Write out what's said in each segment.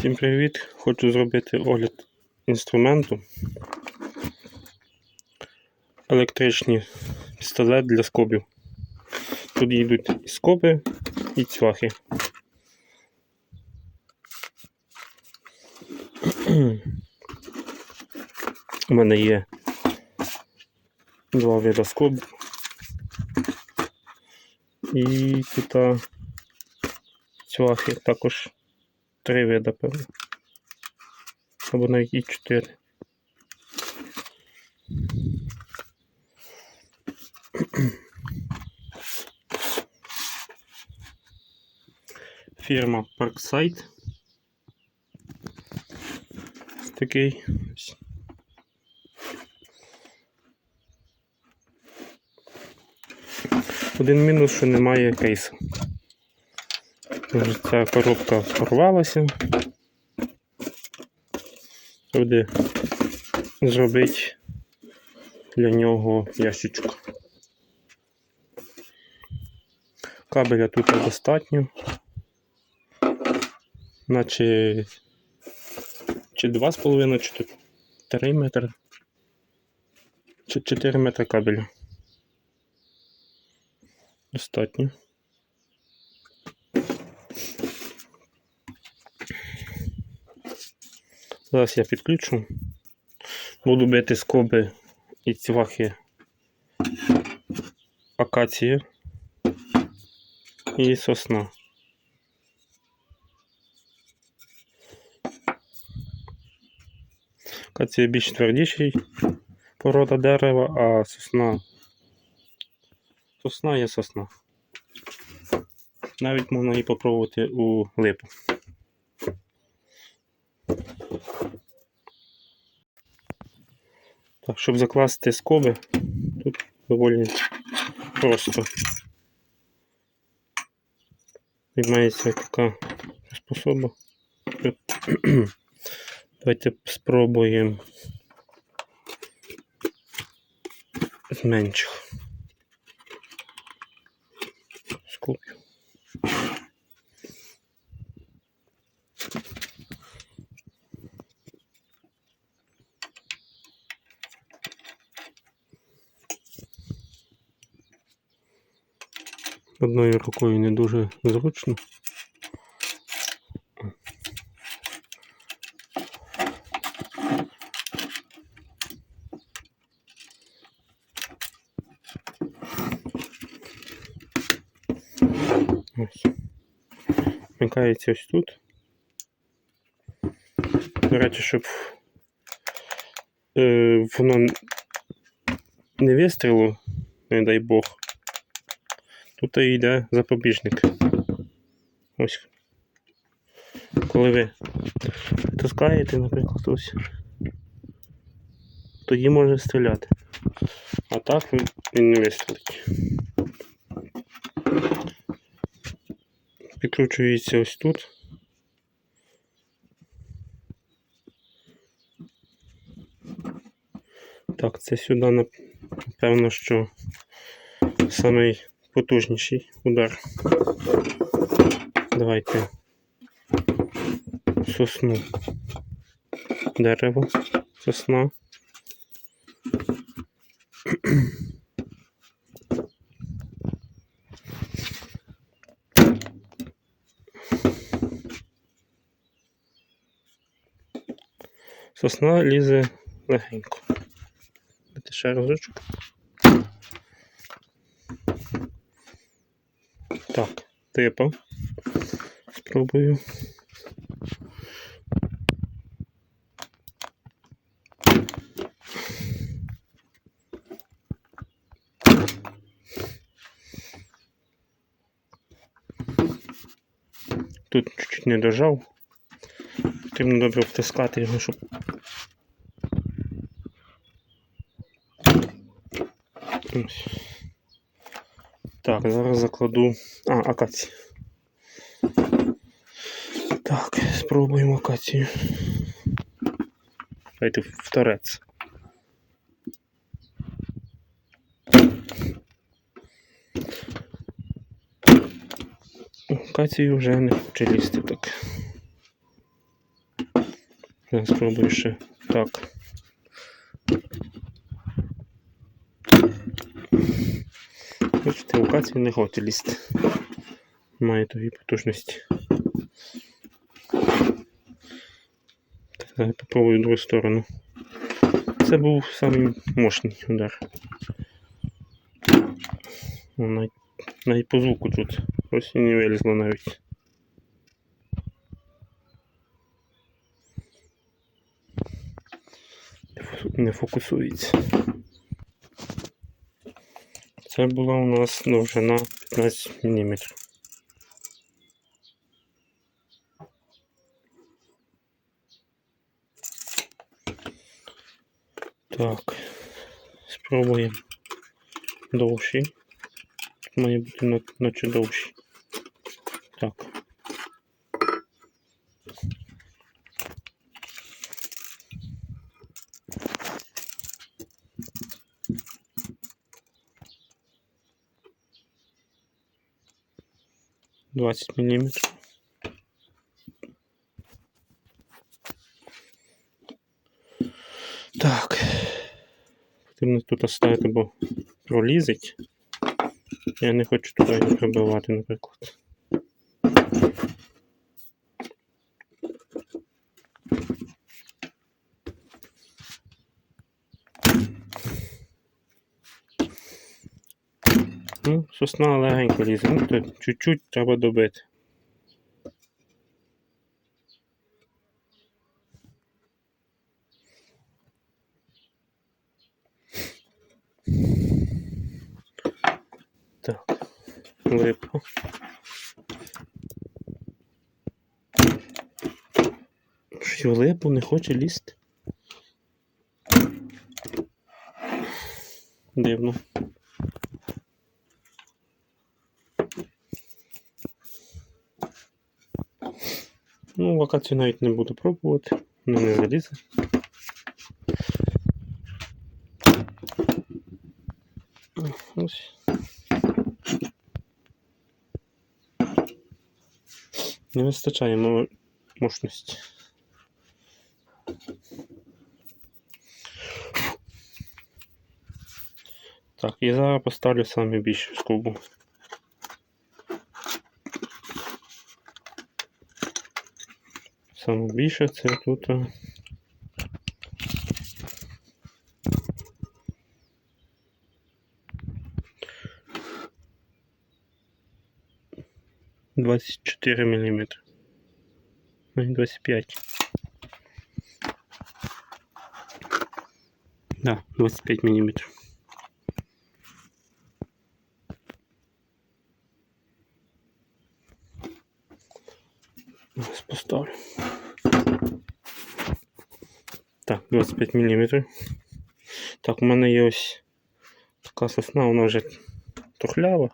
Всім привіт! Хочу зробити огляд інструменту. Електричний пістолет для скобів. Тут йдуть і скоби і цвахи. У мене є два вида скоб. І тут цвахи також три вида, певно. Або навіть і чотири. Фірма Parkside. Такий. Один мінус, що немає кейсу. Може, Ця коробка порвалася. Буде зробити для нього ящичок. Кабеля тут достатньо. Наче чи 2,5, чи тут 3 метри. Чи 4 метри кабеля. Достатньо. Зараз я підключу. Буду бити скоби і цвахи акації і сосна. Акація більш твердіший порода дерева, а сосна. Сосна є сосна. Навіть можна її попробувати у липу. Так, щоб закласти скоби, тут доволі просто. Відмається така приспособа. Давайте спробуємо з менших Одною рукою не дуже зручно. Ось. Вмикається ось тут. До речі, щоб е, воно не вистрілило, не дай Бог. Тут і йде запобіжник. Ось. Коли ви таскаєте, наприклад, ось, тоді може стріляти. А так він не вистрілить. Підкручується ось тут. Так, це сюди, напевно, що самий потужніший удар. Давайте сосну дерево, сосна. Сосна лізе легенько. Ще разочок. Типа. Спробую. Тут чуть-чуть не дожав. Потрібно добре втискати його, щоб. Ось. Так, зараз закладу. А, акацію. Так, спробуємо акацію. Давайте в торець. Акацію вже не хоче лізти так. Зараз спробую ще так. Бачите, локація не хоче лізти. Має тої потужності. Так, зараз попробую другу сторону. Це був самий мощний удар. Навіть, навіть по звуку тут. Ось і не вилізло навіть. Не фокусується. Це була у нас довжина 15 мм. Так, спробуємо довший. Має бути наче довший. 20 мм. Так, потрібно тут оставити, бо пролізить. Я не хочу туди пробивати, наприклад. Ну, сосна легенько лізе, ну то чуть-чуть треба добити. Так, липо. Що липо не хоче лізти? Дивно. Ну, локацію навіть не буду пробувати, воно не залізе. Ось. Не вистачає мо- мощності. Так, і зараз поставлю саме більшу скобу. Саме більше це тут. е, Двадцять чотири міліметри. Навіть двадцять п'ять. Да, 25 міліметрів. Зараз поставлю. 25 мм. Так, у мене є ось така сосна, вона вже тухлява.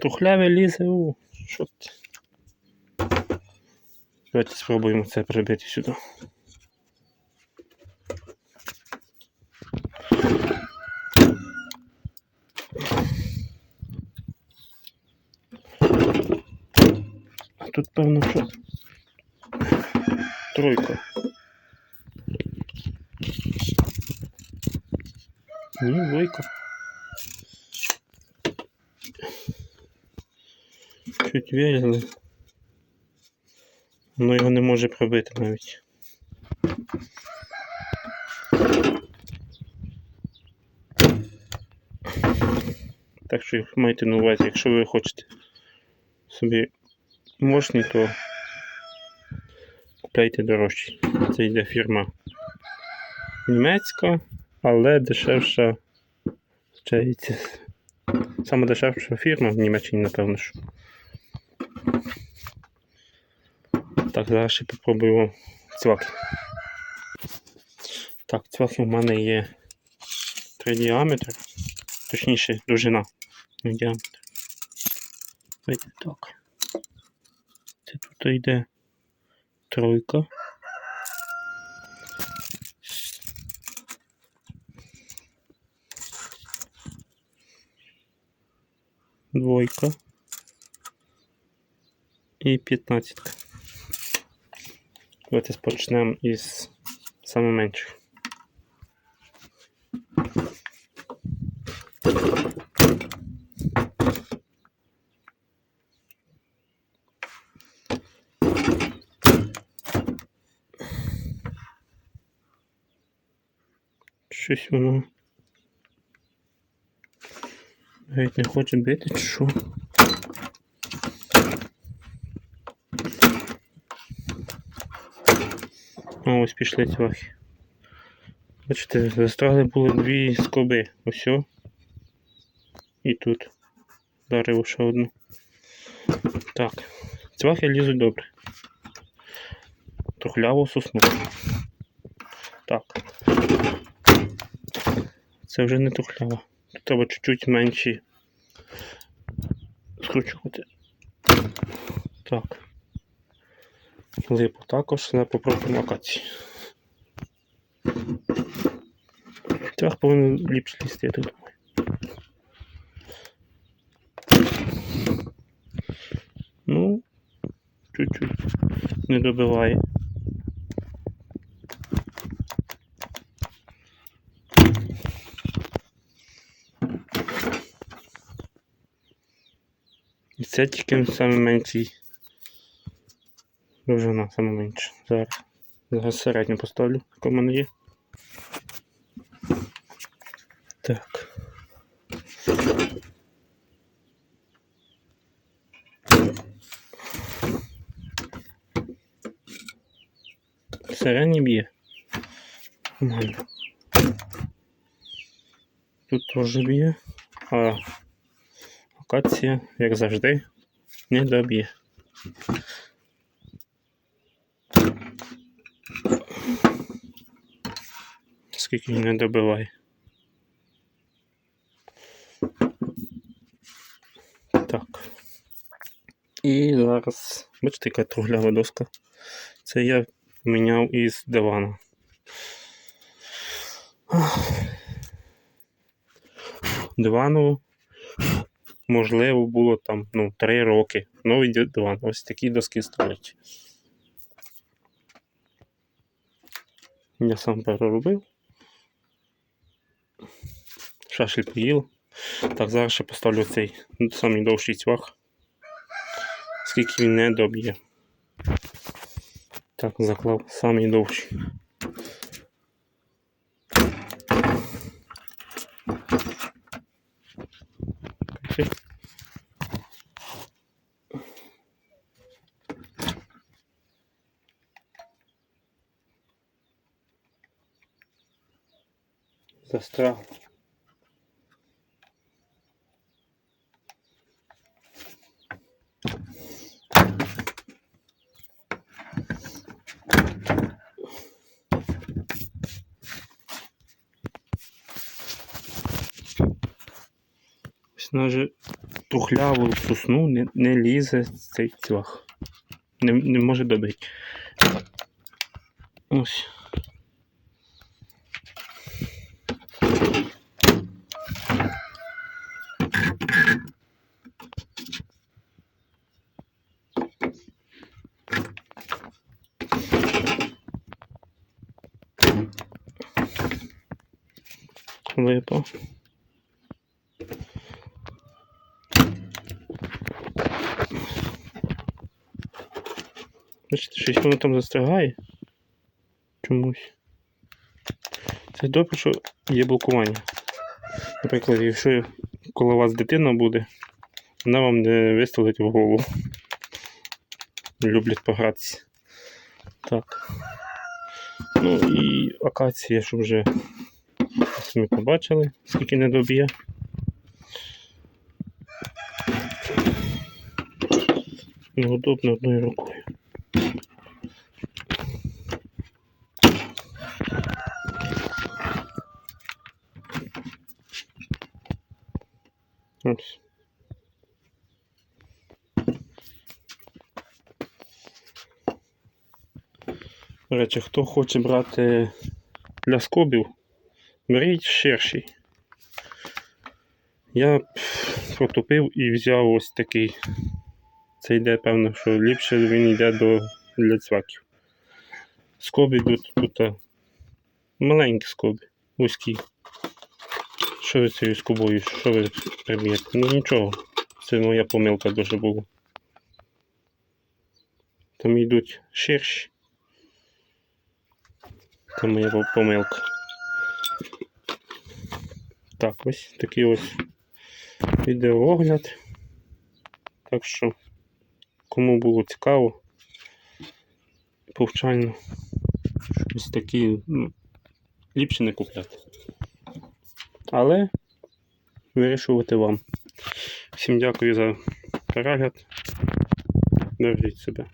Тухляве лізе, у, що ти? Давайте спробуємо це прибити сюди. А тут певно що? Тройка. Ні, двойка. Чуть в'язали. Воно його не може пробити навіть. Так що майте на увазі, якщо ви хочете собі мощний, то купляйте дорожчий. Це йде фірма німецька, але дешевша. Саме дешевша фірма в Німеччині, напевно. що. Так, зараз ще попробую цваки. Так, цваки в мене є три діаметри, точніше довжина, не діаметр. Давайте так. Це тут йде Тройка. Двойка. І п'ятнадцятка. Давайте почнемо із саме менших. Щось воно. Геть не хоче бити, чи що? А ось пішли цвахи. Бачите, застрягли були дві скоби. Ось. І тут. Дарив ще одну. Так. Цвахи лізуть добре. Трухляво сосну. Так. Це вже не трухляво. Тут треба чуть-чуть менші скручувати. Так. Липу також, але попробуємо акації. Цвях повинен ліпше лізти, я так думаю. Ну, чуть-чуть не добиває. Це тільки саме менший довжина, саме менше. Зараз. Зараз середню поставлю, яка в мене є. Так. Середній б'є. Нормально. Тут теж б'є, а акація, як завжди, не доб'є. Скільки не добиває. Так. І зараз, бачите, яка круглява доска. Це я міняв із дивана. Дивану, можливо, було там ну, 3 роки. Новий диван. Ось такі доски стоять. Я сам переробив. Шашлі поїв. Так, зараз ще поставлю цей самий довший цвях. Скільки він не доб'є. Так, заклав самий довший. Окей. Навіть тухляву сосну не, не лізе цей цвях. Не, не може добити. Ось. Випав. Бачите, щось воно там застрягає. Чомусь. Це добре, що є блокування. Наприклад, якщо коло вас дитина буде, вона вам не виставить в голову. Люблять погратися. Так. Ну і акація, щоб вже самі побачили, скільки не доб'є. Неудобно одною рукою. Ось. Речі, хто хоче брати для скобів, беріть ширший. Я протупив і взяв ось такий. Це йде, певно, що ліпше він йде до для цваків. Скоби йдуть тут маленькі скоби, вузькі. Що ви цією скобою? Що ви приб'єте? Ну нічого. Це моя помилка дуже була. Там йдуть ширші. Це моя помилка. Так, ось такий ось відеоогляд. Так що, кому було цікаво, повчально, ось такі ну, ліпше не купляти. Але вирішувати вам. Всім дякую за перегляд. Бережіть себе.